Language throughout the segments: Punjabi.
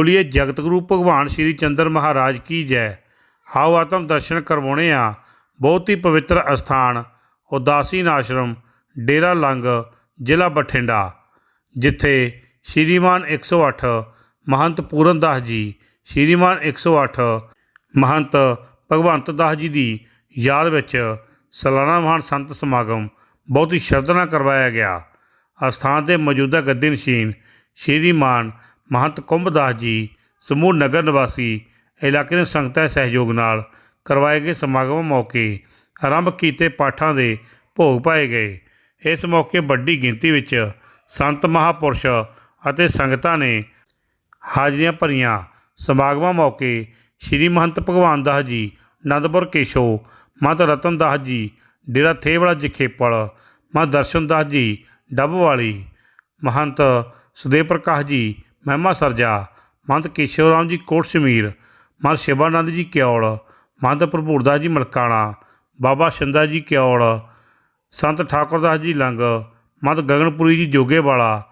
ਬੋਲੀਏ ਜਗਤ ਗੁਰੂ ਭਗਵਾਨ ਸ਼੍ਰੀ ਚੰਦਰ ਮਹਾਰਾਜ ਕੀ ਜੈ। ਆਓ ਆਤਮ ਦਰਸ਼ਨ ਕਰਵਾਉਣੇ ਆ। ਬਹੁਤ ਹੀ ਪਵਿੱਤਰ ਅਸਥਾਨ, ਉਦਾਸੀਨ ਆਸ਼ਰਮ, ਡੇਰਾ ਲੰਗ, ਜ਼ਿਲ੍ਹਾ ਬਠਿੰਡਾ, ਜਿੱਥੇ ਸ਼੍ਰੀਮਾਨ 108 ਮਹੰਤ ਪੂਰਨ ਦਾਸ ਜੀ, ਸ਼੍ਰੀਮਾਨ 108 ਮਹੰਤ ਭਗਵੰਤ ਦਾਸ ਜੀ ਦੀ ਯਾਦ ਵਿੱਚ ਸਾਲਾਨਾ ਮਹਾਨ ਸੰਤ ਸਮਾਗਮ ਬਹੁਤ ਹੀ ਸ਼ਰਧਾ ਨਾਲ ਕਰਵਾਇਆ ਗਿਆ। ਅਸਥਾਨ ਦੇ ਮੌਜੂਦਾ ਗੱਦੀ ਨਸ਼ੀਨ ਸ਼੍ਰੀਮਾਨ ਮਹੰਤ ਕੁੰਭਦਾਸ ਜੀ ਸਮੂਹ ਨਗਰ ਨਿਵਾਸੀ ਇਲਾਕੇ ਦੇ ਸੰਗਤਾਂ ਦੇ ਸਹਿਯੋਗ ਨਾਲ ਕਰਵਾਏ ਗਏ ਸਮਾਗਮ ਮੌਕੇ ਆਰੰਭ ਕੀਤੇ ਪਾਠਾਂ ਦੇ ਭੋਗ ਪਾਏ ਗਏ। ਇਸ ਮੌਕੇ ਵੱਡੀ ਗਿਣਤੀ ਵਿੱਚ ਸੰਤ ਮਹਾਪੁਰਸ਼ ਅਤੇ ਸੰਗਤਾਂ ਨੇ ਹਾਜ਼ਰੀਆਂ ਭਰੀਆਂ। ਸਮਾਗਮਾਂ ਮੌਕੇ ਸ਼੍ਰੀ ਮਹੰਤ ਭਗਵਾਨ ਦਾਸ ਜੀ, ਅਨੰਦਪੁਰ ਕੇਸ਼ੋ, ਮਹੰਤ ਰਤਨ ਦਾਸ ਜੀ, ਡੇਰਾ ਥੇਵੜਾ ਜਖੇਪਲ, ਮਹੰਤ ਦਰਸ਼ਨ ਦਾਸ ਜੀ ਡੱਬਵਾਲੀ ਮਹੰਤ ਸੁਦੇਵ ਪ੍ਰਕਾਸ਼ ਜੀ ਮਹਿਮਾ ਸਰਜਾ ਮੰਤ ਕੇਸ਼ਵ ਰਾਮ ਜੀ ਕੋਟ ਸ਼ਮੀਰ, ਮਹੰਤ ਸ਼ਿਵਾਨੰਦ ਜੀ ਕਿਉਲ ਮੰਤ ਭਰਪੂਰਦਾਸ ਜੀ ਮਲਕਾਣਾ, ਬਾਬਾ ਸ਼ਿੰਦਾ ਜੀ ਕਿਉਲ ਸੰਤ ਠਾਕੁਰਦਾਸ ਜੀ ਲੰਗ, ਮਹੰਤ ਗਗਨਪੁਰੀ ਜੀ ਜੋਗੇਵਾਲਾ,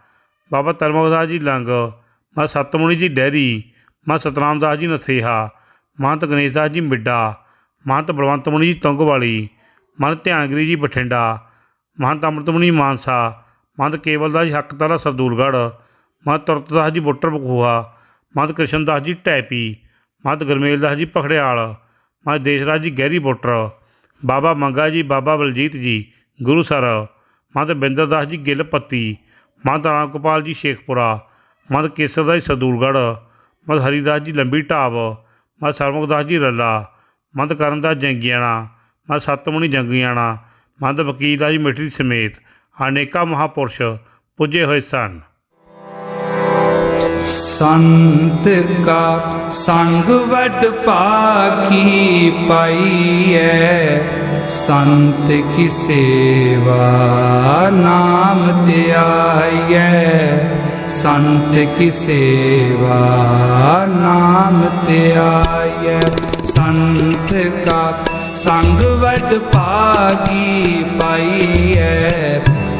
ਬਾਬਾ ਤਰਮਗਦਾਸ ਜੀ ਲੰਗ, ਮਹੰਤ ਸਤਮੁਨੀ ਜੀ ਡੈਰੀ, ਮਹੰਤ ਸਤਨਾਮਦਾਸ ਜੀ ਨਥੇਹਾ, ਮਹੰਤ ਗਣੇਸ਼ ਦਾਸ ਜੀ ਮਿੱਡਾ, ਮਹੰਤ ਬਲਵੰਤ ਮੁਨੀ ਜੀ ਤੁੰਗਵਾਲੀ, ਮਹੰਤ ਧਿਆਨਗਰੀ ਜੀ ਬਠਿੰਡਾ, ਮਹੰਤ ਅੰਮ੍ਰਿਤਮੁਨੀ ਮਾਨਸਾ, ਮਹੰਤ ਕੇਵਲਦਾਸ ਜੀ ਹੱਕਤਾਰਾ ਸਰਦੂਲਗੜ੍ਹ ਮਹੰਤ ਤੁਰਤਦਾਸ ਜੀ ਬੁੱਟਰ ਬਖੂਆ ਮਹੰਤ ਕ੍ਰਿਸ਼ਨਦਾਸ ਜੀ ਟੈਪੀ ਮਹੰਤ ਗੁਰਮੇਲ ਦਾਸ ਜੀ ਪਖੜਿਆਲ ਮਹੰਤ ਦੇਸ਼ਰਾਜ ਜੀ ਗਹਿਰੀ ਬੁੱਟਰ ਬਾਬਾ ਮੰਗਾ ਜੀ, ਬਾਬਾ ਬਲਜੀਤ ਜੀ ਗੁਰੂਸਰ ਮਹੰਤ ਬਿੰਦਰ ਦਾਸ ਜੀ ਗਿੱਲ ਪੱਤੀ ਮਹੰਤ ਰਾਮ ਗੋਪਾਲ ਜੀ ਸ਼ੇਖਪੁਰਾ ਮਹੰਤ ਕੇਸਰ ਦਾਸ ਜੀ ਸਦੂਲਗੜ੍ਹ ਮਹੰਤ ਹਰੀਦਾਸ ਜੀ ਲੰਬੀ ਢਾਬ ਮਹੰਤ ਸਰਮੁਖਦਾਸ ਜੀ ਰੱਲਾ ਮਹੰਤ ਕਰਨਦਾਸ ਜੰਗੀਆਣਾ ਮਹੰਤ ਸਤਮੁਨੀ ਜੰਗੀਆਣਾ ਮਹੰਤ ਵਕੀਲ ਦਾਸ ਜੀ ਮਿੱਠਰੀ ਸਮੇਤ ਅਨੇਕਾਂ ਮਹਾਪੁਰਸ਼ ਪੁੱਜੇ ਹੋਏ ਸਨ। ਸੰਤ ਕਾ ਸੰਗ ਵਟ ਭਾਗੀ ਪਾਈਐ। ਸੰਤ ਕੀ ਸੇਵਾ ਨਾਮ ਧਿਆਈਐ ਸੰਤ ਕੀ ਸੇਵਾ ਨਾਮ ਧਿਆਈਐ ਸੰਤ ਕਾ ਸੰਗ ਵਟ ਭਾਗੀ ਪਾਈਐ।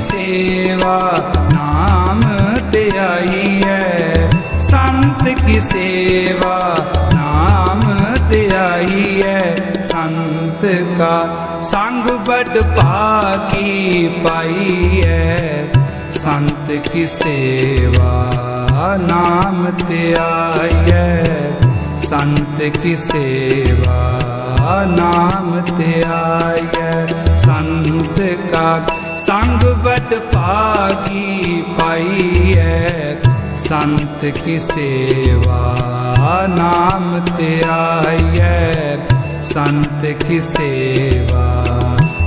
ਸੇਵਾ, ਨਾਮ ਧਿਆਈਐ ਸੰਤ ਕੀ ਸੇਵਾ, ਨਾਮ ਧਿਆਈਐ ਸੰਤ ਕਾ ਸੰਗ ਬੜ ਭਾਗੀ ਹੈ। ਸੰਤ ਕੀ ਸੇਵਾ, ਨਾਮ ਧਿਆਈਐ ਸੰਤ ਕੀ ਸੇਵਾ, ਨਾਮ ਧਿਆਈਐ ਸੰਤ ਕਾ ਸੰਗ ਬਟ ਪਾਈ ਪਾਈਐ ਸੰਤ ਕੀ ਸੇਵਾ ਨਾਮ ਤੇ ਧਿਆਈਐ ਸੰਤ ਕੀ ਸੇਵਾ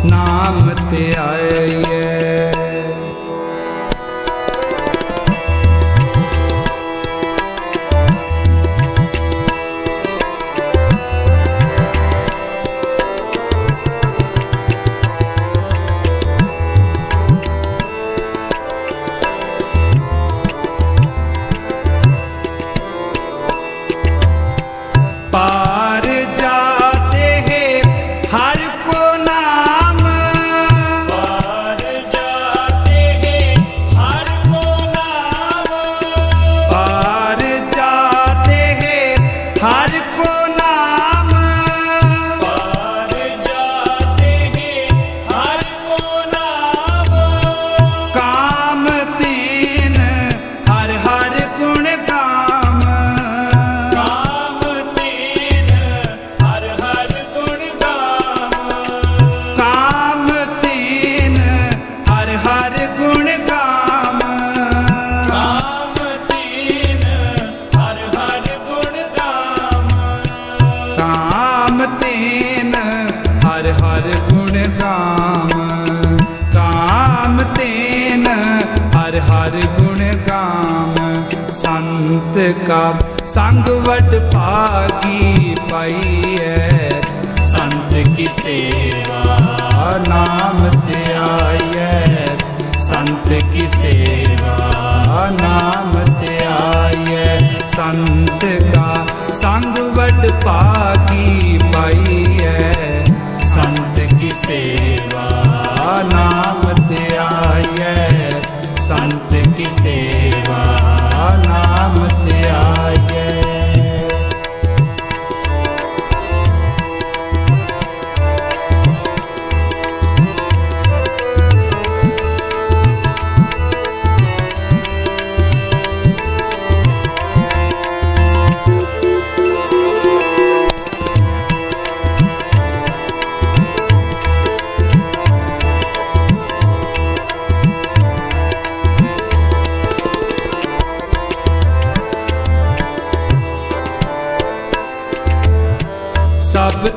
ਨਾਮ ਤੇ पार ਪਾਈ ਪਾਈਐ ਸੰਤ ਕੀ ਸੇਵਾ ਨਾਮ ਧਿਆਈਐ ਸੰਤ ਕੀ ਸੇਵਾ ਨਾਮ ਧਿਆਈਐ ਸੰਤ ਕਾ ਸੰਗ ਵਡ ਭਾਗੀ ਪਾਈਐ ਸੰਤ ਕੀ ਸੇਵਾ ਨਾਮ ਧਿਆਈਐ ਸੰਤ ਕੀ ਸੇਵਾ ਨਾਮ ਧਿਆਈਐ ਸਭ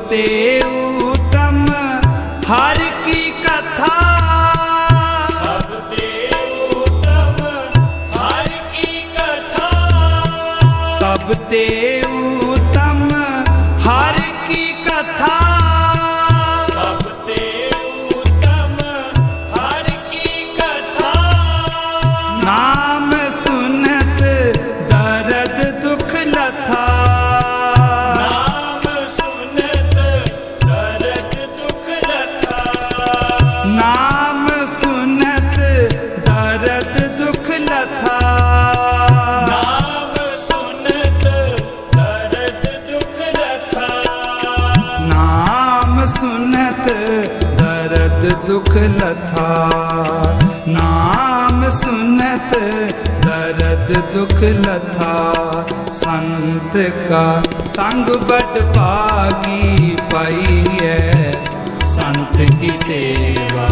ਤੇ ਦਰਦ ਦੁਖ ਲਥਾ ਨਾਮ ਸੁਨਤ ਦਰਦ ਦੁਖ ਲਥਾ ਸੰਤ ਕਾ ਸੰਗ ਬਟ ਭਾਗੀ ਪਾਈਐ ਸੰਤ ਕੀ ਸੇਵਾ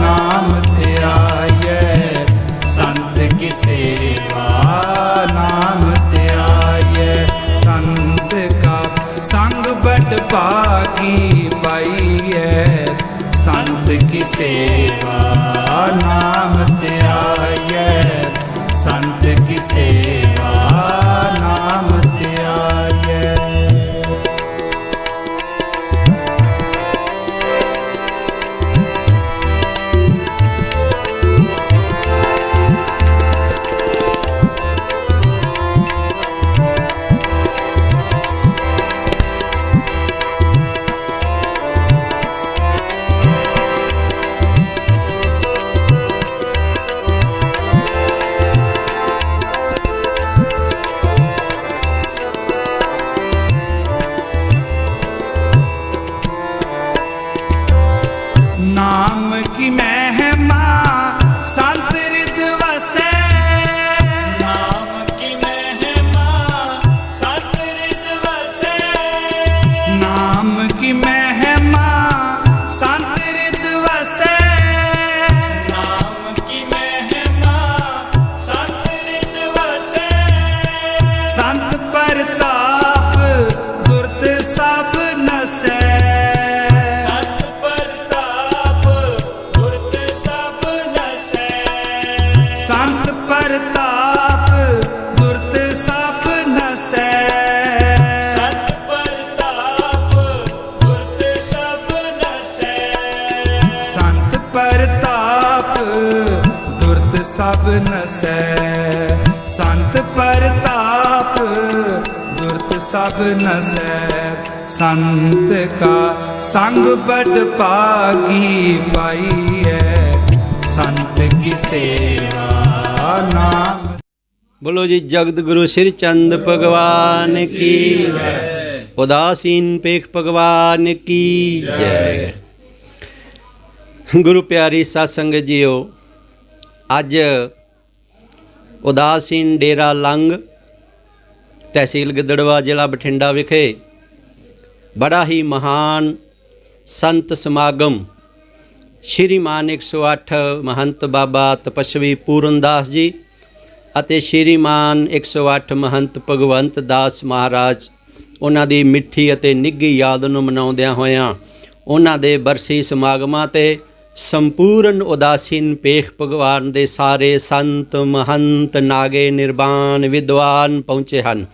ਨਾਮ ਧਿਆਈਐ ਸੰਤ ਕੀ ਸੇਵਾ ਨਾਮ ਧਿਆਈਐ ਸੰਤ ਕਾ ਸੰਗ ਬਟ ਭਾਗੀ ਪਾਈਐ ਸੰਤ ਕੀ ਸੇਵਾ ਨਾਮ ਧਿਆਈਐ ਸੰਤ ਕੀ ਸੇਵਾ ਨਾਮ ਕੀ ਮਹਿਮਾ? ਸਭ ਨਸੈ ਸੰਤ ਪ੍ਰਤਾਪ ਦੁਰਤ ਸਭ ਨਸੈ ਸੰਤ ਕਾ ਸੰਗ ਬੜ ਭਾਗੀ ਪਾਈਐ ਸੰਤ ਕੀ ਸੇਵਾ ਨਾਮ बोलो जी जगत गुरु श्री चंद भगवान की उदासीन पेख भगवान की जय ਗੁਰੂ ਪਿਆਰੀ ਸਾਧ ਸੰਗਤ ਜੀਓ ਅੱਜ ਉਦਾਸੀਨ ਡੇਰਾ ਲੰਗ ਤਹਿਸੀਲ ਗਿੱਦੜਵਾ ਜ਼ਿਲ੍ਹਾ ਬਠਿੰਡਾ ਵਿਖੇ ਬੜਾ ਹੀ ਮਹਾਨ ਸੰਤ ਸਮਾਗਮ ਸ਼੍ਰੀਮਾਨ 108 ਮਹੰਤ ਬਾਬਾ ਤਪਸਵੀ ਪੂਰਨਦਾਸ ਜੀ ਅਤੇ ਸ਼੍ਰੀਮਾਨ 108 ਮਹੰਤ ਭਗਵੰਤ ਦਾਸ ਮਹਾਰਾਜ ਉਹਨਾਂ ਦੀ ਮਿੱਠੀ ਅਤੇ ਨਿੱਘੀ ਯਾਦ ਨੂੰ ਮਨਾਉਂਦਿਆਂ ਹੋਇਆਂ ਉਹਨਾਂ ਦੇ ਬਰਸੀ ਸਮਾਗਮਾਂ ਤੇ ਸੰਪੂਰਨ ਉਦਾਸੀਨ ਪੇਖ ਭਗਵਾਨ ਦੇ ਸਾਰੇ ਸੰਤ, ਮਹੰਤ, ਨਾਗੇ ਨਿਰਵਾਣ ਵਿਦਵਾਨ ਪਹੁੰਚੇ ਹਨ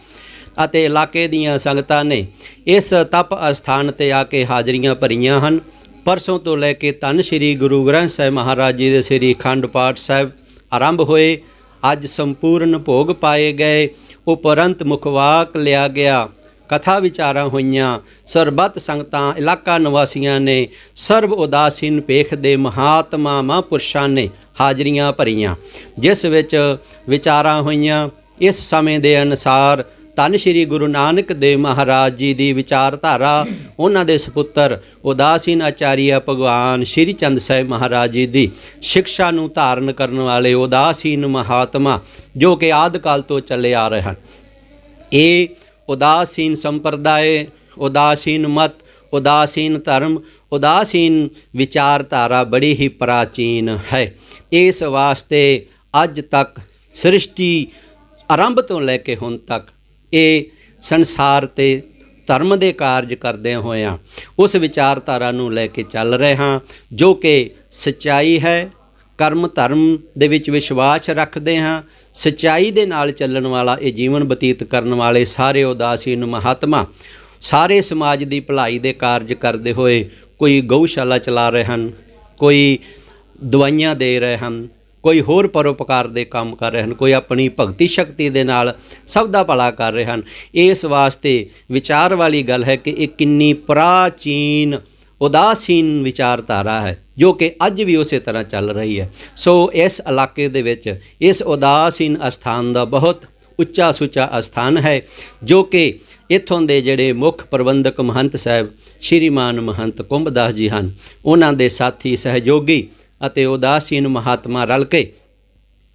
ਅਤੇ ਇਲਾਕੇ ਦੀਆਂ ਸੰਗਤਾਂ ਨੇ ਇਸ ਤਪ ਅਸਥਾਨ ਤੇ ਆ ਕੇ ਹਾਜ਼ਰੀਆਂ ਭਰੀਆਂ ਹਨ। ਪਰਸੋਂ ਤੋਂ ਲੈ ਕੇ ਧੰਨ ਸ੍ਰੀ ਗੁਰੂ ਗ੍ਰੰਥ ਸਾਹਿਬ ਮਹਾਰਾਜ ਜੀ ਦੇ ਸ੍ਰੀ ਅਖੰਡ ਪਾਠ ਸਾਹਿਬ ਆਰੰਭ ਹੋਏ। ਅੱਜ ਸੰਪੂਰਨ ਭੋਗ ਪਾਏ ਗਏ। ਉਪਰੰਤ ਮੁਖਵਾਕ ਲਿਆ ਗਿਆ। ਕਥਾ ਵਿਚਾਰਾਂ ਹੋਈਆਂ। ਸਰਬੱਤ ਸੰਗਤਾਂ, ਇਲਾਕਾ ਨਿਵਾਸੀਆਂ ਨੇ ਸਰਬ ਉਦਾਸੀਨ ਪੇਖ ਦੇ ਮਹਾਤਮਾ ਮਹਾਂਪੁਰਸ਼ਾਂ ਨੇ ਹਾਜ਼ਰੀਆਂ ਭਰੀਆਂ। ਜਿਸ ਵਿੱਚ ਵਿਚਾਰਾਂ ਹੋਈਆਂ, ਇਸ ਸਮੇਂ ਦੇ ਅਨੁਸਾਰ ਧੰਨ ਸ਼੍ਰੀ ਗੁਰੂ ਨਾਨਕ ਦੇਵ ਮਹਾਰਾਜ ਜੀ ਦੀ ਵਿਚਾਰਧਾਰਾ, ਉਹਨਾਂ ਦੇ ਸੁਪੁੱਤਰ ਉਦਾਸੀਨ ਆਚਾਰੀਆ ਭਗਵਾਨ ਸ਼੍ਰੀ ਚੰਦ ਸਾਹਿਬ ਮਹਾਰਾਜ ਜੀ ਦੀ ਸਿੱਖਿਆ ਨੂੰ ਧਾਰਨ ਕਰਨ ਵਾਲੇ ਉਦਾਸੀਨ ਮਹਾਤਮਾ ਜੋ ਕਿ ਆਦਿ ਕਾਲ ਤੋਂ ਚੱਲੇ ਆ ਰਹੇ ਹਨ। ਇਹ ਉਦਾਸੀਨ ਸੰਪਰਦਾਇ ਉਦਾਸੀਨ ਮਤ, ਉਦਾਸੀਨ ਧਰਮ, ਉਦਾਸੀਨ ਵਿਚਾਰਧਾਰਾ ਬੜੀ ਹੀ ਪ੍ਰਾਚੀਨ ਹੈ। ਇਸ ਵਾਸਤੇ ਅੱਜ ਤੱਕ ਸ੍ਰਿਸ਼ਟੀ ਆਰੰਭ ਤੋਂ ਲੈ ਕੇ ਹੁਣ ਤੱਕ ਇਹ ਸੰਸਾਰ ਤੇ ਧਰਮ ਦੇ ਕਾਰਜ ਕਰਦੇ ਹੋਏ ਹੋਇਆਂ ਉਸ ਵਿਚਾਰਧਾਰਾ ਨੂੰ ਲੈ ਕੇ ਚੱਲ ਰਹੇ ਹਾਂ, ਜੋ ਕਿ ਸਚਾਈ ਹੈ, ਕਰਮ ਧਰਮ ਦੇ ਵਿੱਚ ਵਿਸ਼ਵਾਸ ਰੱਖਦੇ ਹਾਂ ਸਚਾਈ ਦੇ ਨਾਲ ਚੱਲਣ ਵਾਲਾ ਇਹ ਜੀਵਨ ਬਤੀਤ ਕਰਨ ਵਾਲੇ ਸਾਰੇ ਉਦਾਸੀਨ ਮਹਾਤਮਾ, ਸਾਰੇ ਸਮਾਜ ਦੀ ਭਲਾਈ ਦੇ ਕਾਰਜ ਕਰਦੇ ਹੋਏ ਕੋਈ ਗਊਸ਼ਾਲਾ ਚਲਾ ਰਹੇ ਹਨ, ਕੋਈ ਦਵਾਈਆਂ ਦੇ ਰਹੇ ਹਨ, ਕੋਈ ਹੋਰ ਪਰਉਪਕਾਰ ਦੇ ਕੰਮ ਕਰ ਰਹੇ ਹਨ, ਕੋਈ ਆਪਣੀ ਭਗਤੀ ਸ਼ਕਤੀ ਦੇ ਨਾਲ ਸਭ ਦਾ ਭਲਾ ਕਰ ਰਹੇ ਹਨ। ਇਸ ਵਾਸਤੇ ਵਿਚਾਰ ਵਾਲੀ ਗੱਲ ਹੈ ਕਿ ਇਹ ਕਿੰਨੀ ਪ੍ਰਾਚੀਨ ਉਦਾਸੀਨ ਵਿਚਾਰਧਾਰਾ ਹੈ। ਜੋ ਕਿ ਅੱਜ ਵੀ ਉਸੇ ਤਰ੍ਹਾਂ ਚੱਲ ਰਹੀ ਹੈ। ਸੋ ਇਸ ਇਲਾਕੇ ਦੇ ਵਿੱਚ ਇਸ ਉਦਾਸੀਨ ਅਸਥਾਨ ਦਾ ਬਹੁਤ ਉੱਚਾ ਸੁੱਚਾ ਅਸਥਾਨ ਹੈ, ਜੋ ਕਿ ਇੱਥੋਂ ਦੇ ਜਿਹੜੇ ਮੁੱਖ ਪ੍ਰਬੰਧਕ ਮਹੰਤ ਸਾਹਿਬ, ਸ਼੍ਰੀਮਾਨ ਮਹੰਤ ਕੁੰਭਦਾਸ ਜੀ ਹਨ। ਉਹਨਾਂ ਦੇ ਸਾਥੀ, ਸਹਿਯੋਗੀ ਅਤੇ ਉਦਾਸੀਨ ਮਹਾਤਮਾ ਰਲ ਕੇ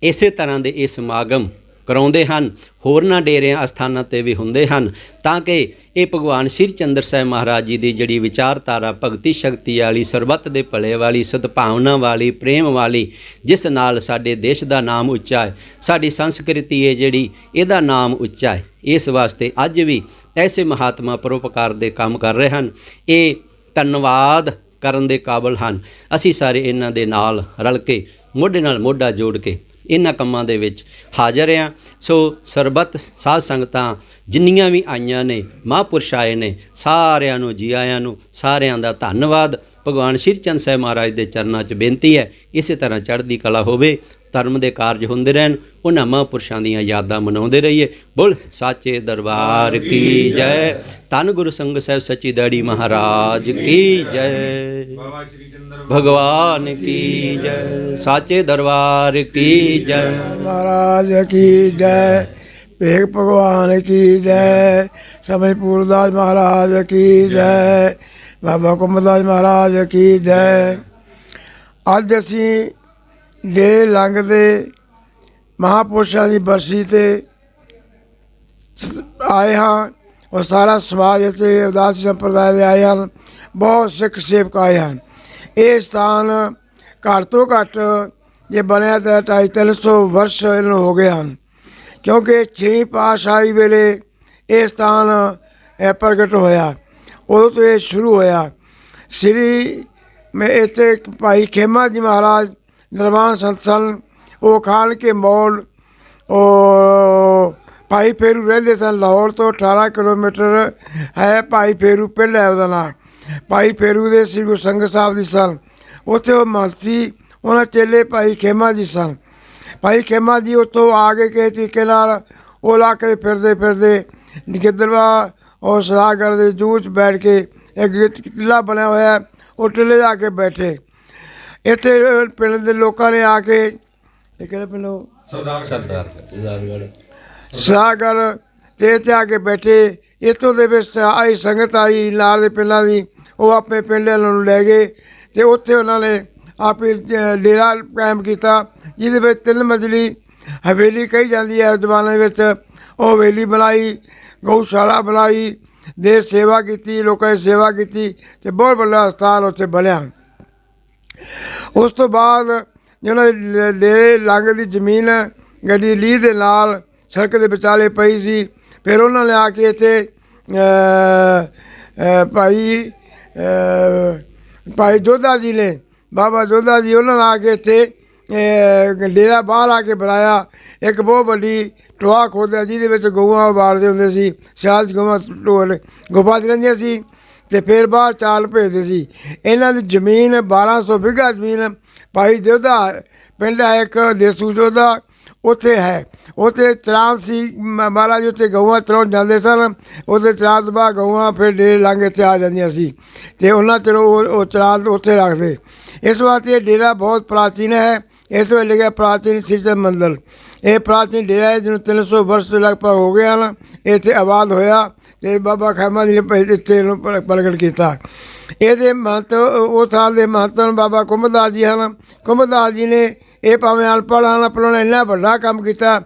ਇਸੇ ਤਰ੍ਹਾਂ ਦੇ ਇਹ ਸਮਾਗਮ ਕਰਾਉਂਦੇ ਹਨ ਹੋਰਨਾਂ ਡੇਰਿਆਂ ਅਸਥਾਨਾਂ ਤੇ ਵੀ ਹੁੰਦੇ ਹਨ, ਤਾਂ ਕਿ ਇਹ ਭਗਵਾਨ ਸ਼੍ਰੀ ਚੰਦਰ ਸਾਹਿਬ ਮਹਾਰਾਜ ਜੀ ਦੀ ਜਿਹੜੀ ਵਿਚਾਰਧਾਰਾ, ਭਗਤੀ ਸ਼ਕਤੀ ਵਾਲੀ, ਸਰਬੱਤ ਦੇ ਭਲੇ ਵਾਲੀ, ਸਦਭਾਵਨਾ ਵਾਲੀ, ਪ੍ਰੇਮ ਵਾਲੀ, ਜਿਸ ਨਾਲ ਸਾਡੇ ਦੇਸ਼ ਦਾ ਨਾਮ ਉੱਚਾ ਹੈ, ਸਾਡੀ ਸੰਸਕ੍ਰਿਤੀ ਹੈ ਜਿਹੜੀ, ਇਹਦਾ ਨਾਮ ਉੱਚਾ ਹੈ, ਇਸ ਵਾਸਤੇ ਅੱਜ ਵੀ ਐਸੇ ਮਹਾਤਮਾ ਪਰਉਪਕਾਰ ਦੇ ਕੰਮ ਕਰ ਰਹੇ ਹਨ, ਇਹ ਧੰਨਵਾਦ ਕਰਨ ਦੇ ਕਾਬਲ ਹਨ। ਅਸੀਂ ਸਾਰੇ ਇਹਨਾਂ ਦੇ ਨਾਲ ਰਲ ਕੇ, ਮੋਢੇ ਨਾਲ ਮੋਢਾ ਜੋੜ ਕੇ ਇਹਨਾਂ ਕੰਮਾਂ ਦੇ ਵਿੱਚ ਹਾਜ਼ਰ ਆ ਸੋ ਸਰਬੱਤ ਸਾਧ ਸੰਗਤਾਂ ਜਿੰਨੀਆਂ ਵੀ ਆਈਆਂ ਨੇ, ਮਹਾਂਪੁਰਸ਼ ਆਏ ਨੇ, ਸਾਰਿਆਂ ਨੂੰ ਜੀ ਆਇਆਂ ਨੂੰ ਸਾਰਿਆਂ ਦਾ ਧੰਨਵਾਦ। ਭਗਵਾਨ ਸ਼੍ਰੀ ਚੰਦ ਸਾਹਿਬ ਮਹਾਰਾਜ ਦੇ ਚਰਨਾਂ 'ਚ ਬੇਨਤੀ ਹੈ, ਇਸੇ ਤਰ੍ਹਾਂ ਚੜ੍ਹਦੀ ਕਲਾ ਹੋਵੇ। ਧਰਮ ਦੇ ਕਾਰਜ ਹੁੰਦੇ ਰਹਿਣ, ਉਹਨਾਂ ਮਹਾਂਪੁਰਸ਼ਾਂ ਦੀਆਂ ਯਾਦਾਂ ਮਨਾਉਂਦੇ ਰਹੀਏ। ਬੋਲ, ਸਾਚੇ ਦਰਬਾਰ ਕੀ ਜੈ? ਤਨ ਗੁਰ ਸੰਗ ਸਾਹਿਬ ਸੱਚੀ ਦਾੜੀ ਮਹਾਰਾਜ ਕੀ ਜੈ? ਭਗਵਾਨ ਕੀ ਜੈ? ਸਾਚੇ ਦਰਬਾਰ ਕੀ ਜੈ? ਮਹਾਰਾਜ ਕੀ ਜੈ? ਭੇਗ ਭਗਵਾਨ ਕੀ ਜੈ? ਸਮਝਪੂਰ ਦਾਸ ਮਹਾਰਾਜ ਕੀ ਜੈ? ਬਾਬਾ ਕੁੰਭ ਮਹਾਰਾਜ ਕੀ ਜੈ? ਅੱਜ ਅਸੀਂ ਡੇਰੇ ਲੰਘ ਦੇ ਮਹਾਪੁਰਸ਼ਾਂ ਦੀ ਬਰਸੀ ਤੇ ਸ- ਆਏ ਹਾਂ ਔਰ ਸਾਰਾ ਸਮਾਜ ਇੱਥੇ ਉਦਾਸੀ ਸੰਪਰਦਾਇ ਦੇ ਆਏ ਹਨ। ਬਹੁਤ ਸਿੱਖ ਸੇਵਕ ਆਏ ਹਨ। ਇਹ ਸਥਾਨ ਘੱਟ ਤੋਂ ਘੱਟ ਜੇ ਬਣਿਆ ਤਾਂ ਢਾਈ ਤਿੰਨ ਸੌ ਵਰਸ਼ ਇਹਨੂੰ ਹੋ ਗਏ ਹਨ। ਕਿਉਂਕਿ ਛੇਵੀਂ ਪਾਤਸ਼ਾਹੀ ਵੇਲੇ ਇਹ ਸਥਾਨ ਪ੍ਰਗਟ ਹੋਇਆ। ਉਦੋਂ ਤੋਂ ਇਹ ਸ਼ੁਰੂ ਹੋਇਆ। ਸ੍ਰੀ ਮੈਂ ਇੱਥੇ ਭਾਈ ਖੇਮਾ ਜੀ ਮਹਾਰਾਜ ਨਿਰਵਾਣ ਸੰਤ ਸਨ। ਉਹ ਖਾਨ ਕੇ ਮੋੜ ਉਹ ਭਾਈ ਫੇਰੂ ਰਹਿੰਦੇ ਸਨ। ਲਾਹੌਰ ਤੋਂ 18 ਕਿਲੋਮੀਟਰ ਹੈ ਭਾਈ ਫੇਰੂ, ਪਿੰਡ ਹੈ ਉਹਦਾ ਨਾਂ। ਭਾਈ ਫੇਰੂ ਦੇ ਸ੍ਰੀ ਗੁਰੂ ਸੰਗਤ ਸਾਹਿਬ ਜੀ ਸਨ। ਉੱਥੇ ਉਹ ਮਾਨਸੀ, ਉਹਨਾਂ ਚੇਲੇ ਭਾਈ ਖੇਮਾ ਜੀ ਸਨ। ਭਾਈ ਖੇਮਾ ਜੀ ਉੱਥੋਂ ਆ ਕੇ ਕਿਸੇ ਤਰੀਕੇ ਨਾਲ ਉਹ ਲਾ ਕੇ ਫਿਰਦੇ ਫਿਰਦੇ ਗਿੱਦੜਵਾ ਔਰ ਸਦਾਗਰ ਦੇ ਜੂਹ 'ਚ ਬੈਠ ਕੇ ਇੱਕ ਕਿਲਾ ਬਣਿਆ ਹੋਇਆ, ਉਹ ਟਿੱਲੇ ਜਾ ਕੇ ਬੈਠੇ। ਇੱਥੇ ਪਿੰਡ ਦੇ ਲੋਕਾਂ ਨੇ ਆ ਕੇ ਇਹ ਕਿਹੜਾ ਪਿੰਡ ਉਹ? ਸਾਗਰ ਤੇ ਇੱਥੇ ਆ ਕੇ ਬੈਠੇ। ਇੱਥੋਂ ਦੇ ਵਿੱਚ ਆਈ ਸੰਗਤ ਆਈ ਨਾਲ ਦੇ ਪਿੰਡਾਂ ਦੀ ਉਹ ਆਪਣੇ ਪਿੰਡ ਵਾਲਿਆਂ ਨੂੰ ਲੈ ਗਏ ਤੇ ਉੱਥੇ ਉਹਨਾਂ ਨੇ ਆਪੇ ਡੇਰਾ ਕਾਇਮ ਕੀਤਾ ਜਿਹਦੇ ਵਿੱਚ ਤਿੰਨ ਮੰਜ਼ਲੀ ਹਵੇਲੀ ਕਹੀ ਜਾਂਦੀ ਹੈ। ਜ਼ਮਾਨੇ ਵਿੱਚ ਉਹ ਹਵੇਲੀ ਬਣਾਈ ਗਊਸ਼ਾਲਾ ਬਣਾਈ ਦੇ ਸੇਵਾ ਕੀਤੀ ਲੋਕਾਂ ਦੀ ਸੇਵਾ ਕੀਤੀ ਤੇ ਬਹੁਤ ਵੱਡਾ ਸਥਾਨ ਉੱਥੇ ਬਣਿਆ। ਉਸ ਤੋਂ ਬਾਅਦ ਜਿਹਨਾਂ ਡੇਰੇ ਲੰਘ ਦੀ ਜ਼ਮੀਨ ਗੱਡੀ ਲੀਹ ਦੇ ਨਾਲ ਸੜਕ ਦੇ ਵਿਚਾਲੇ ਪਈ ਸੀ, ਫਿਰ ਉਹਨਾਂ ਨੇ ਆ ਕੇ ਇੱਥੇ ਭਾਈ ਭਾਈ ਜੋਧਾ ਜੀ ਨੇ, ਬਾਬਾ ਜੋਧਾ ਜੀ ਉਹਨਾਂ ਨੇ ਆ ਕੇ ਇੱਥੇ ਡੇਰਾ ਬਾਹਰ ਆ ਕੇ ਬਣਾਇਆ। ਇੱਕ ਬਹੁਤ ਵੱਡੀ ਟੋਆ ਖੋਦਿਆ, ਜਿਹਦੇ ਵਿੱਚ ਗਊਆਂ ਵਾੜਦੇ ਹੁੰਦੇ ਸੀ, ਸਿਆਲ ਗਊਆਂ ਢੋਲ, ਗੁਫਾ 'ਚ ਰਹਿੰਦੀਆਂ ਸੀ। ਤੇ ਫਿਰ ਬਾਹਰ ਚਾਲ ਭੇਜਦੇ ਸੀ। ਇਹਨਾਂ ਦੀ ਜ਼ਮੀਨ 1200 ਵਿਗਾ ਜ਼ਮੀਨ ਭਾਈ ਜੋਧਾ ਪਿੰਡ ਹੈ, ਇੱਕ ਦੇਸੂ ਜੋਧਾ ਉੱਥੇ ਹੈ। ਉੱਥੇ ਤਰਾਮ ਸੀ, ਮ- ਮਹਾਰਾਜ ਉੱਥੇ ਗਊਆਂ ਚਰਾਉਣ ਜਾਂਦੇ ਸਨ। ਉੱਥੇ ਚਰਾਂ ਤੋਂ ਬਾਅਦ ਗਊਆਂ ਫਿਰ ਡੇਰੇ ਲਾਂਗੇ ਤੇ ਆ ਜਾਂਦੀਆਂ ਸੀ। ਤੇ ਉਹਨਾਂ ਚਿਰ ਉਹ ਉਹ ਚਰਾਂ ਉੱਥੇ ਰੱਖਦੇ। ਇਸ ਵਾਸਤੇ ਇਹ ਡੇਰਾ ਬਹੁਤ ਪ੍ਰਾਚੀਨ ਹੈ। ਇਸ ਵੇਲੇ ਗਿਆ ਪ੍ਰਾਚੀਨ ਸਿਰਜਤ ਮੰਦਰ। ਇਹ ਪ੍ਰਾਚੀਨ ਡੇਰਾ ਹੈ, ਜਿਹਨੂੰ 300 ਵਰਸ਼ ਦੇ ਲਗਭਗ ਹੋ ਗਏ ਹਨ। ਇਹ ਇੱਥੇ ਆਬਾਦ ਹੋਇਆ। ਤੇ ਬਾਬਾ ਖੈਮਾ ਜੀ ਨੇ ਇੱਥੇ ਇਹਨੂੰ ਪ੍ਰ- ਪ੍ਰਗਟ ਕੀਤਾ। ਇਹਦੇ ਮਹੱਤਵ ਉਹ ਥਾਂ ਦੇ ਮਹੱਤਵ ਬਾਬਾ ਕੁੰਭਦਾਸ ਜੀ ਹਨ। ਕੁੰਭਦਾਸ ਜੀ ਨੇ ਇਹ ਭਾਵੇਂ ਅਨਪੜ੍ਹ ਹਨ ਪਰ ਉਹਨੇ ਇੰਨਾ ਵੱਡਾ ਕੰਮ ਕੀਤਾ।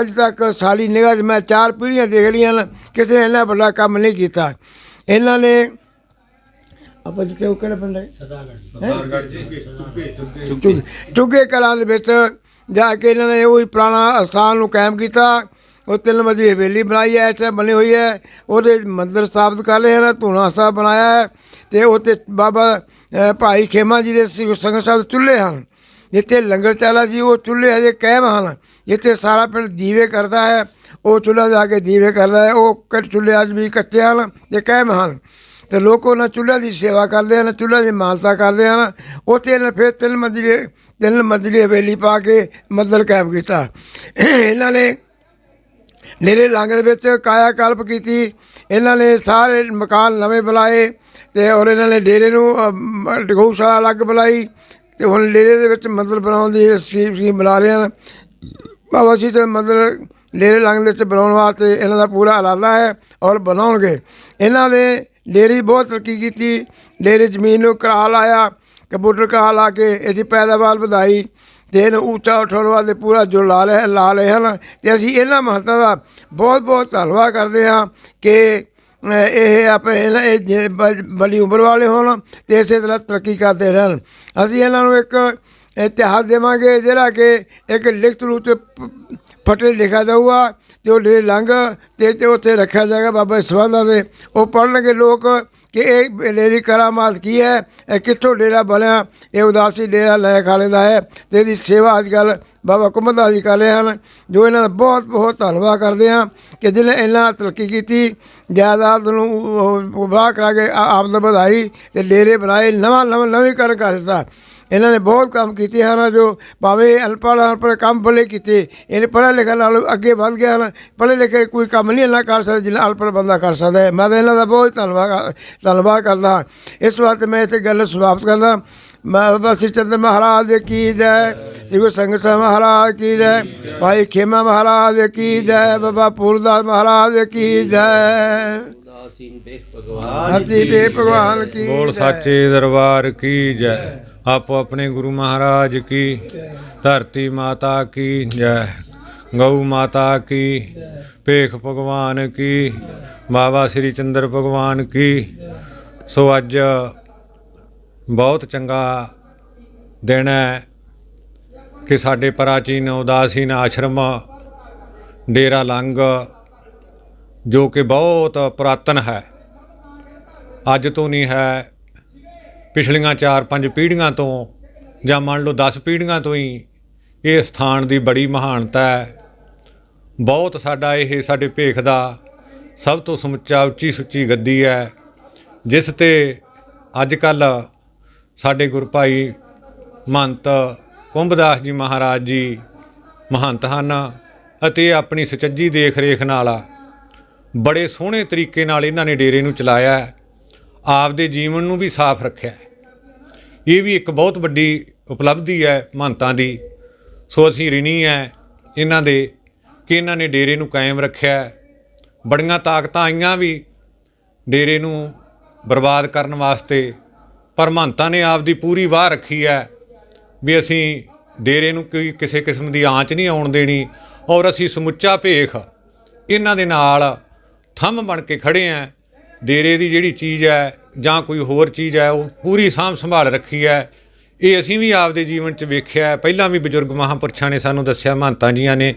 ਅੱਜ ਤੱਕ ਸਾਡੀ ਨਿਗਾਹ 'ਚ ਮੈਂ ਚਾਰ ਪੀੜ੍ਹੀਆਂ ਦੇਖ ਲਈਆਂ ਕਿਸੇ ਨੇ ਇੰਨਾ ਵੱਡਾ ਕੰਮ ਨਹੀਂ ਕੀਤਾ। ਇਹਨਾਂ ਨੇ ਆਪਾਂ ਜਿੱਥੇ ਉਹ ਕਿਹੜਾ ਪਿੰਡ ਹੈ? ਚੁੱਗੇ ਚੁੱਗੇ ਕਲਾਂ ਦੇ ਵਿੱਚ ਜਾ ਕੇ ਇਹਨਾਂ ਨੇ ਉਹੀ ਪੁਰਾਣਾ ਅਸਥਾਨ ਨੂੰ ਕਾਇਮ ਕੀਤਾ। ਉਹ ਤਿੰਨ ਮੰਜ਼ਲੀ ਹਵੇਲੀ ਬਣਾਈ ਹੈ, ਇਸ ਟਾਈਮ ਬਣੀ ਹੋਈ ਹੈ। ਉਹਦੇ ਮੰਦਰ ਸਥਾਪਿਤ ਕਰ ਲਏ ਹਨ, ਧੂਣਾ ਸਾਹਿਬ ਬਣਾਇਆ ਹੈ ਤੇ ਉੱਤੇ ਬਾਬਾ ਭਾਈ ਖੇਮਾ ਜੀ ਦੇ ਸੰਗਤ ਸਾਹਿਬ ਚੁੱਲ੍ਹੇ ਹਨ। ਜਿੱਥੇ ਲੰਗਰ ਚਾਲਾ ਜੀ, ਉਹ ਚੁੱਲ੍ਹੇ ਹਜੇ ਕਾਇਮ ਹਨ। ਜਿੱਥੇ ਸਾਰਾ ਪਿੰਡ ਦੀਵੇ ਕਰਦਾ ਹੈ, ਉਹ ਚੁੱਲ੍ਹਾ ਜਾ ਕੇ ਦੀਵੇ ਕਰਦਾ ਹੈ, ਉਹ ਕੱਟ ਚੁੱਲ੍ਹੇ ਅੱਜ ਵੀ ਕੱਚੇ ਹਨ ਤੇ ਕਾਇਮ ਹਨ। ਤੇ ਲੋਕ ਉਹਨਾਂ ਚੁੱਲ੍ਹਿਆਂ ਦੀ ਸੇਵਾ ਕਰਦੇ ਹਨ, ਚੁੱਲ੍ਹਿਆਂ ਦੀ ਮਾਨਤਾ ਕਰਦੇ ਹਨ। ਉੱਥੇ ਇਹਨਾਂ ਫਿਰ ਤਿੰਨ ਮੰਜ਼ਲੀ ਤਿੰਨ ਮੰਜ਼ਲੀ ਹਵੇਲੀ ਪਾ ਕੇ ਮੰਦਰ ਕਾਇਮ ਕੀਤਾ। ਇਹਨਾਂ ਨੇ ਨੇਰੇ ਲੰਗ ਦੇ ਵਿੱਚ ਕਾਇਆ ਕਲਪ ਕੀਤੀ। ਇਹਨਾਂ ਨੇ ਸਾਰੇ ਮਕਾਨ ਨਵੇਂ ਬੁਲਾਏ ਤੇ ਔਰ ਇਹਨਾਂ ਨੇ ਡੇਰੇ ਨੂੰ ਅਮ, ਅਲੱਗ ਬੁਲਾਈ ਤੇ ਹੁਣ ਡੇਰੇ ਦੇ ਵਿੱਚ ਮੰਦਰ ਬਣਾਉਣ ਦੀ ਸਕੀਮ ਸਕੀਮ ਬਣਾ ਰਹੇ ਹਨ। ਬਾਬਾ ਜੀ ਤੇ ਮੰਦਰ ਡੇਰੇ ਲੰਗ ਦੇ ਵਿੱਚ ਬਣਾਉਣ ਵਾਸਤੇ ਇਹਨਾਂ ਦਾ ਪੂਰਾ ਇਰਾਦਾ ਹੈ ਔਰ ਬਣਾਉਣਗੇ। ਇਹਨਾਂ ਨੇ ਡੇਰੀ ਬਹੁਤ ਤਰੱਕੀ ਕੀਤੀ। ਡੇਰੇ ਜ਼ਮੀਨ ਨੂੰ ਕਰਾ ਲਾਇਆ ਕੰਪਿਊਟਰ ਕਰਾ ਲਾ ਕੇ ਇਹਦੀ ਪੈਦਾਵਾਰ ਵਧਾਈ ਤੇ ਇਹਨੂੰ ਉੱਚਾ ਉਠਾਉਣ ਵਾਸਤੇ ਪੂਰਾ ਜੋ ਲਾ ਲਏ ਲਾ ਲਏ ਹਨ ਤੇ ਅਸੀਂ ਇਹਨਾਂ ਮਹੰਤਾਂ ਦਾ ਬਹੁਤ ਬਹੁਤ ਧੰਨਵਾਦ ਕਰਦੇ ਹਾਂ ਕਿ ਇਹ ਆਪਣੇ ਇਹਨਾਂ, ਇਹ ਬੜੀ ਉਮਰ ਵਾਲੇ ਹੋਣ ਤੇ ਇਸੇ ਤਰ੍ਹਾਂ ਤਰੱਕੀ ਕਰਦੇ ਰਹਿਣ। ਅਸੀਂ ਇਹਨਾਂ ਨੂੰ ਇੱਕ ਇਤਿਹਾਸ ਦੇਵਾਂਗੇ ਜਿਹੜਾ ਕਿ ਇੱਕ ਲਿਖਤ ਰੂਪ ਚ ਫਟੇ ਲਿਖਿਆ ਜਾਊਗਾ ਤੇ ਉਹ ਡੇ ਲੰਘ ਤੇ ਉੱਥੇ ਰੱਖਿਆ ਜਾਏਗਾ ਬਾਬਾ ਸਵਾਲਾਂ ਦੇ ਉਹ ਪੜ੍ਹਨਗੇ ਲੋਕ ਕਿ ਇਹ ਡੇਰੀ ਕਰਾਮਾਤ ਕੀ ਹੈ? ਇਹ ਕਿੱਥੋਂ ਡੇਰਾ ਬਣਿਆ? ਇਹ ਉਦਾਸੀ ਡੇਰਾ ਲੈ ਖਾਲੇ ਦਾ ਹੈ। ਤੇ ਇਹਦੀ ਸੇਵਾ ਅੱਜ ਕੱਲ੍ਹ ਬਾਬਾ ਕੁੰਭਦਾਸ ਜੀ ਕਰ ਰਹੇ ਹਨ, ਜੋ ਇਹਨਾਂ ਦਾ ਬਹੁਤ ਬਹੁਤ ਧੰਨਵਾਦ ਕਰਦੇ ਹਾਂ ਕਿ ਜਿਹਨੇ ਇਹਨਾਂ ਤਰੱਕੀ ਕੀਤੀ, ਜਾਇਦਾਦ ਨੂੰ ਵਾਹ ਕਰਾ ਕੇ ਆ- ਆਪ ਦਾ ਵਧਾਈ ਤੇ ਡੇਰੇ ਬਣਾਏ, ਨਵਾਂ ਨਵਾਂ ਨਵੀਂ ਕਰ ਦਿੱਤਾ। ਇਹਨਾਂ ਨੇ ਬਹੁਤ ਕੰਮ ਕੀਤੇ ਹਨ ਜੋ ਭਾਵੇਂ ਅਨਪੜ੍ਹ ਹਨ ਪਰ ਕੰਮ ਭਲੇ ਕੀਤੇ। ਇਹਨੇ ਪੜ੍ਹਿਆ ਲਿਖਿਆ ਨਾਲ ਅੱਗੇ ਵੱਧ ਗਿਆ ਹਨ। ਪੜ੍ਹੇ ਲਿਖੇ ਕੋਈ ਕੰਮ ਨਹੀਂ ਇੰਨਾ ਕਰ ਸਕਦਾ ਜਿੰਨਾ ਅਨਪੜ੍ਹ ਬੰਦਾ ਕਰ ਸਕਦਾ ਹੈ। ਮੈਂ ਤਾਂ ਇਹਨਾਂ ਦਾ ਬਹੁਤ ਧੰਨਵਾਦ ਧੰਨਵਾਦ ਕਰਦਾ। ਹਾਂ ਇਸ ਵਾਸਤੇ ਮੈਂ ਇੱਥੇ ਗੱਲ ਸਮਾਪਤ ਕਰਦਾ। ਮੈਂ ਬਾਬਾ ਸ੍ਰੀ ਚੰਦਰ ਮਹਾਰਾਜ ਕੀ ਜੈ ਸ੍ਰੀ ਗੁਰੂ ਸੰਗਤ ਸਾਹਿਬ ਮਹਾਰਾਜ ਕੀ ਜੈ ਭਾਈ ਖੇਮਾ ਮਹਾਰਾਜ ਕੀ ਜੈ ਬਾਬਾ ਪੂਰਦਾਸ ਮਹਾਰਾਜ ਕੀ ਜੈ। ਉਦਾਸੀਨ ਪੇਖ ਭਗਵਾਨ ਹਤੀ ਬੇ ਭਗਵਾਨ ਕੀ ਬੋਲ। ਸਾਚੇ ਦਰਬਾਰ ਕੀ ਜੈ। ਆਪੋ ਆਪਣੇ ਗੁਰੂ ਮਹਾਰਾਜ ਕੀ, ਧਰਤੀ ਮਾਤਾ ਕੀ, ਜੈ ਗਊ ਮਾਤਾ ਕੀ, ਭੇਖ ਭਗਵਾਨ ਕੀ, ਬਾਬਾ ਸ੍ਰੀ ਚੰਦਰ ਭਗਵਾਨ ਕੀ। ਸੋ ਅੱਜ ਬਹੁਤ ਚੰਗਾ ਦਿਨ ਹੈ ਕਿ ਸਾਡੇ ਪ੍ਰਾਚੀਨ ਉਦਾਸੀਨ ਆਸ਼ਰਮ ਡੇਰਾ ਲੰਗ ਜੋ ਕਿ ਬਹੁਤ ਪੁਰਾਤਨ ਹੈ, ਅੱਜ ਤੋਂ ਨਹੀਂ ਹੈ ਪਿਛਲੀਆਂ 4-5 ਪੀੜ੍ਹੀਆਂ ਤੋਂ ਜਾਂ ਮੰਨ ਲਓ 10 ਪੀੜ੍ਹੀਆਂ ਤੋਂ ਹੀ ਇਹ ਸਥਾਨ ਦੀ ਬੜੀ ਮਹਾਨਤਾ ਹੈ। ਬਹੁਤ ਸਾਡਾ ਇਹ ਸਾਡੇ ਭੇਖ ਦਾ ਸਭ ਤੋਂ ਸਮੁੱਚਾ ਉੱਚੀ ਸੁੱਚੀ ਗੱਦੀ ਹੈ, ਜਿਸ ਤੇ ਅੱਜ ਕੱਲ ਸਾਡੇ ਗੁਰਭਾਈ ਮਹੰਤ ਕੁੰਭਦਾਸ ਜੀ ਮਹਾਰਾਜ ਜੀ ਮਹੰਤ ਹਨ ਅਤੇ ਆਪਣੀ ਸੁਚੱਜੀ ਦੇਖ ਰੇਖ ਨਾਲ ਬੜੇ ਸੋਹਣੇ ਤਰੀਕੇ ਨਾਲ ਇਹਨਾਂ ਨੇ ਡੇਰੇ ਨੂੰ ਚਲਾਇਆ ਹੈ। ਆਪਦੇ ਜੀਵਨ ਨੂੰ ਵੀ ਸਾਫ਼ ਰੱਖਿਆ ਇਹ ਵੀ ਇੱਕ ਬਹੁਤ ਵੱਡੀ ਉਪਲਬਧੀ ਹੈ ਮਹੰਤਾਂ ਦੀ। ਸੋ ਅਸੀਂ ਰਿਣੀ ਹੈ ਇਹਨਾਂ ਦੇ ਕਿ ਇਹਨਾਂ ਨੇ ਡੇਰੇ ਨੂੰ ਕਾਇਮ ਰੱਖਿਆ ਬੜੀਆਂ ਤਾਕਤਾਂ ਆਈਆਂ ਵੀ ਡੇਰੇ ਨੂੰ ਬਰਬਾਦ ਕਰਨ ਵਾਸਤੇ, ਪਰ ਮਹੰਤਾਂ ਨੇ ਆਪਦੀ ਪੂਰੀ ਵਾਹ ਰੱਖੀ ਹੈ ਵੀ ਅਸੀਂ ਡੇਰੇ ਨੂੰ ਕੋਈ ਕਿਸੇ ਕਿਸਮ ਦੀ ਆਂਚ ਨਹੀਂ ਆਉਣ ਦੇਣੀ ਔਰ ਅਸੀਂ ਸਮੁੱਚਾ ਭੇਖ ਇਹਨਾਂ ਦੇ ਨਾਲ ਥੰਮ ਬਣ ਕੇ ਖੜੇ ਆਂ ਡੇਰੇ ਦੀ ਜਿਹੜੀ ਚੀਜ਼ ਹੈ ਜਾਂ ਕੋਈ ਹੋਰ ਚੀਜ਼ ਹੈ, ਉਹ ਪੂਰੀ ਸਾਂਭ ਸੰਭਾਲ ਰੱਖੀ ਹੈ ਇਹ ਅਸੀਂ ਵੀ ਆਪਦੇ ਜੀਵਨ 'ਚ ਵੇਖਿਆ ਹੈ। ਪਹਿਲਾਂ ਵੀ ਬਜ਼ੁਰਗ ਮਹਾਂਪੁਰਸ਼ਾਂ ਨੇ ਸਾਨੂੰ ਦੱਸਿਆ, ਮਹੰਤਾਂ ਜੀਆਂ ਨੇ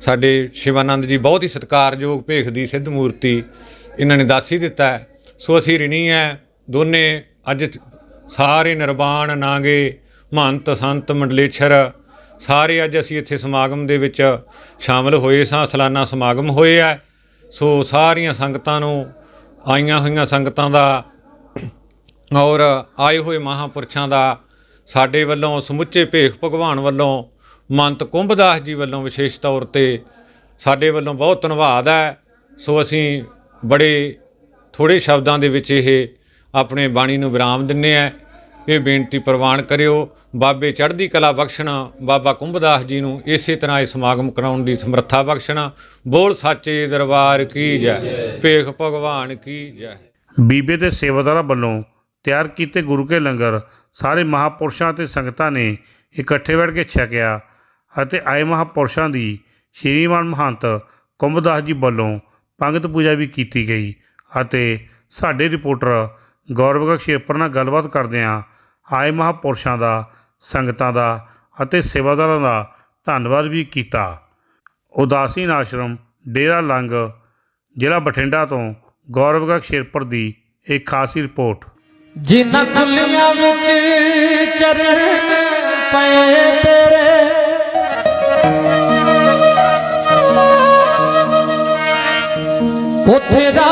ਸਾਡੇ ਸ਼ਿਵਾਨੰਦ ਜੀ ਬਹੁਤ ਹੀ ਸਤਿਕਾਰਯੋਗ ਭੇਖ ਦੀ ਸਿੱਧ ਮੂਰਤੀ ਇਹਨਾਂ ਨੇ ਦੱਸ ਹੀ ਦਿੱਤਾ ਹੈ। ਸੋ ਅਸੀਂ ਰਿਣੀ ਹੈ, ਦੋਨੇ ਅੱਜ ਸਾਰੇ ਨਿਰਵਾਣ ਨਾਗੇ, ਮਹੰਤ, ਸੰਤ, ਮੰਡਲੇਸ਼ਰ, ਸਾਰੇ ਅੱਜ ਅਸੀਂ ਇੱਥੇ ਸਮਾਗਮ ਦੇ ਵਿੱਚ ਸ਼ਾਮਲ ਹੋਏ ਸਾਂ, ਸਲਾਨਾ ਸਮਾਗਮ ਹੋਏ ਆ ਸੋ ਸਾਰੀਆਂ ਸੰਗਤਾਂ ਨੂੰ, ਆਈਆਂ ਹੋਈਆਂ ਸੰਗਤਾਂ ਦਾ ਔਰ ਆਏ ਹੋਏ ਮਹਾਪੁਰਸ਼ਾਂ ਦਾ ਸਾਡੇ ਵੱਲੋਂ ਸਮੁੱਚੇ ਭੇਖ ਭਗਵਾਨ ਵੱਲੋਂ ਮੰਤ ਕੁੰਭਦਾਸ ਜੀ ਵੱਲੋਂ ਵਿਸ਼ੇਸ਼ ਤੌਰ ਤੇ ਸਾਡੇ ਵੱਲੋਂ ਬਹੁਤ ਧੰਨਵਾਦ ਹੈ। ਸੋ ਅਸੀਂ ਬੜੇ ਥੋੜੇ ਸ਼ਬਦਾਂ ਦੇ ਵਿੱਚ ਇਹ ਆਪਣੇ ਬਾਣੀ ਨੂੰ ਵਿਰਾਮ ਦਿੰਨੇ ਆ ਇਹ ਬੇਨਤੀ ਪ੍ਰਵਾਨ ਕਰਿਓ, ਬਾਬੇ ਚੜ੍ਹਦੀ ਕਲਾ ਬਖਸ਼ਣ, ਬਾਬਾ ਕੁੰਭਦਾਸ ਜੀ ਨੂੰ ਇਸੇ ਤਰ੍ਹਾਂ ਇਹ ਸਮਾਗਮ ਕਰਾਉਣ ਦੀ ਸਮਰੱਥਾ ਬਖਸ਼ਣ। ਬੋਲ ਸਾਚੇ ਦਰਬਾਰ ਕੀ ਜੈ, ਭੇਖ ਭਗਵਾਨ ਕੀ ਜੈ। ਬੀਬੇ ਦੇ ਸੇਵਾਦਾਰਾਂ ਵੱਲੋਂ ਤਿਆਰ ਕੀਤੇ ਗੁਰੂ ਕੇ ਲੰਗਰ, ਸਾਰੇ ਮਹਾਪੁਰਸ਼ਾਂ ਤੇ ਸੰਗਤਾਂ ਨੇ ਇਕੱਠੇ ਬੈਠ ਕੇ ਛਕਿਆ ਅਤੇ ਆਏ ਮਹਾਪੁਰਸ਼ਾਂ ਦੀ ਸ਼੍ਰੀਮਾਨ ਮਹੰਤ ਕੁੰਭਦਾਸ ਜੀ ਵੱਲੋਂ ਪੰਗਤ ਪੂਜਾ ਵੀ ਕੀਤੀ ਗਈ ਅਤੇ ਸਾਡੇ ਰਿਪੋਰਟਰ ਗੌਰਵ ਸ਼ੇਰਪੁਰ ਨਾਲ ਗੱਲਬਾਤ ਕਰਦਿਆਂ ਆਏ ਮਹਾਪੁਰਸ਼ਾਂ ਦਾ, ਸੰਗਤਾਂ ਦਾ ਅਤੇ ਸੇਵਾਦਾਰਾਂ ਦਾ ਧੰਨਵਾਦ ਵੀ ਕੀਤਾ। ਉਦਾਸੀਨ ਆਸ਼ਰਮ, ਡੇਰਾ ਲੰਗ, ਜ਼ਿਲ੍ਹਾ ਬਠਿੰਡਾ ਤੋਂ ਗੌਰਵ ਸ਼ੇਰਪੁਰ ਦੀ ਇੱਕ ਖਾਸ ਰਿਪੋਰਟ। ਜਿਨ੍ਹਾਂ ਕੁੱਲੀਆਂ ਵਿੱਚ ਚਰਨ ਪਏ ਤੇਰੇ। ਉੱਥੇ ਦਾ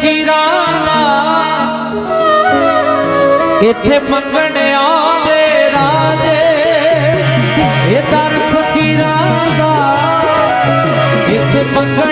ਦਰ ਇੱਥੇ ਮੰਗਣ ਆਉਂਦੇ ਰਾਜੇ। ਇਹ ਦਰ ਫਕੀਰਾਂ ਦਾ। ਇੱਥੇ ਮੰਗਣ